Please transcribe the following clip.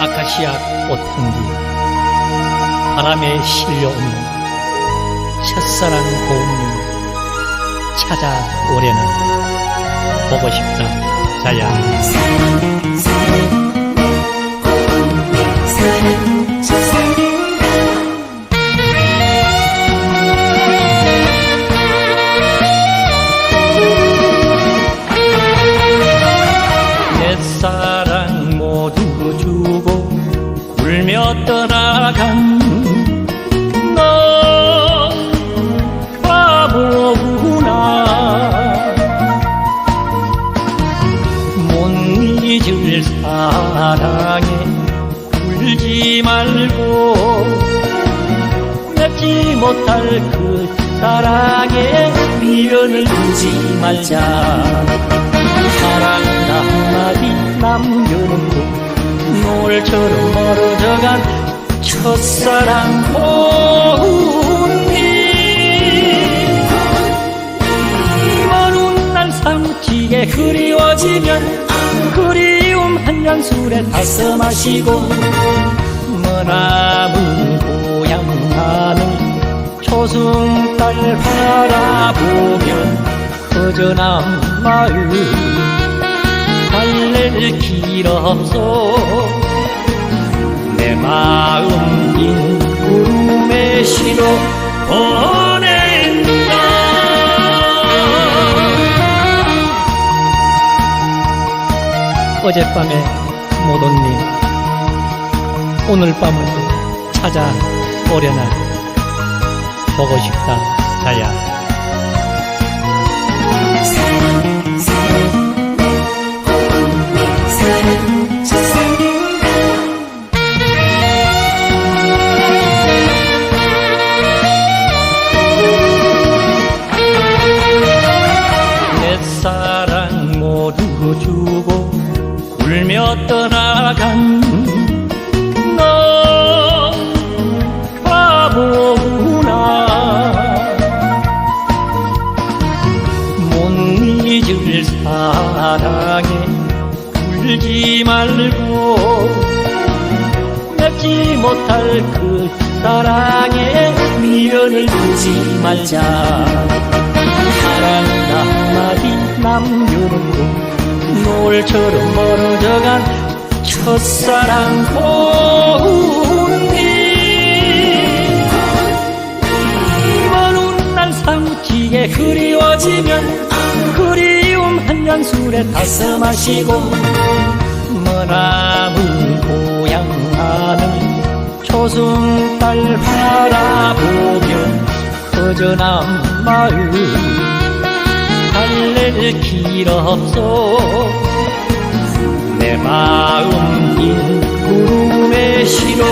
아카시아 꽃 향기 바람에 실려오는 첫사랑 고운님 찾아오려나 보고 싶다 자야 사랑 사랑 고운님 사랑 울며 떠나간 너 바보구나. 못 잊을 사랑에 울지 말고 맺지 못할 그 사랑에 미련을 두지 말자. 사랑 한마디 남겨놓고 노을처럼 멀어져간 첫사랑 고운님 먼날 사무치게 그리워지면 그리움 한 잔 술에 타서 마시고 머나문 고향 하늘 초승달 바라보면 허전한 마음 달랠 길 없어 내 마음 빈 구름에 실어 보낸다. 어젯밤에 못 온님 오늘 밤을 찾아 오려나? 보고 싶다 자야 울며 떠나간 너 바보구나. 못 잊을 사랑에 울지 말고 맺지 못할 그 사랑에 미련을 두지 말자. 사랑 한마디 남겨놓고 노을처럼 멀어져간 첫사랑 고운님 먼날 사무치게 그리워지면 그리움 한 잔 술에 타서 마시고 머나문 고향 하늘 초승달 바라보면 허전한 마음 달랠 길 없어 내 마음 빈 구름에 실어